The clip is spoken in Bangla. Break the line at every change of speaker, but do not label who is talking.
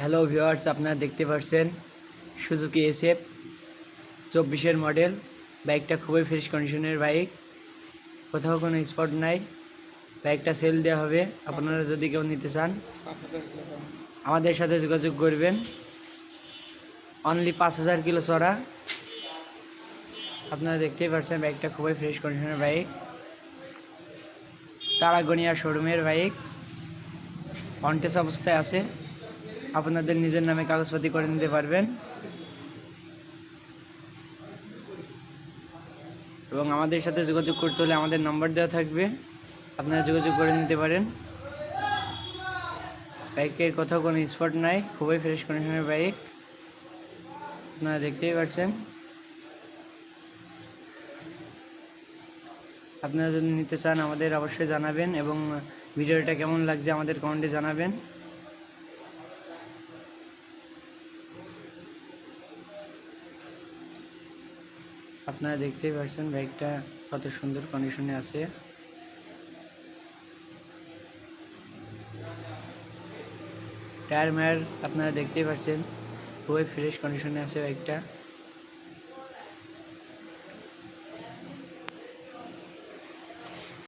হ্যালো ভিউয়ার্স আপনারা দেখতে পাচ্ছেন সুজুকি এসএফ চব্বিশের মডেল বাইকটা খুবই ফ্রেশ কন্ডিশনের বাইক কোথাও কোনো স্পট নাই। বাইকটা সেল দেওয়া হবে। আপনারা যদি কেউ নিতে চান, আমাদের সাথে যোগাযোগ করবেন। অনলি পাঁচ হাজার কিলো চড়া। আপনারা দেখতেই পাচ্ছেন বাইকটা খুবই ফ্রেশ কন্ডিশনের বাইক তারাগনিয়া শোরুমের বাইক অনটেস অবস্থায় আছে। আপনাদের নিজের নামে কাগজপাতি করে নিতে পারবেন। এবং আমাদের সাথে যোগাযোগ করতে হলে আমাদের নম্বর দেওয়া থাকবে। আপনারা যোগাযোগ করে নিতে পারেন। বাইকের কোথাও কোনো স্পট নাই, খুবই ফ্রেশ কন্ডিশনের বাইক আপনারা দেখতেই পাচ্ছেন। আপনারা যদি নিতে চান আমাদের অবশ্যই জানাবেন এবং ভিডিওটা কেমন লাগছে আমাদের কমেন্টে জানাবেন। আপনারা দেখতেই পাচ্ছেন বাইকটা কত সুন্দর কন্ডিশনে আছে। টায়ার মায়ার আপনারা দেখতেই পাচ্ছেন, খুবই ফ্রেশ কন্ডিশনে আছে বাইকটা।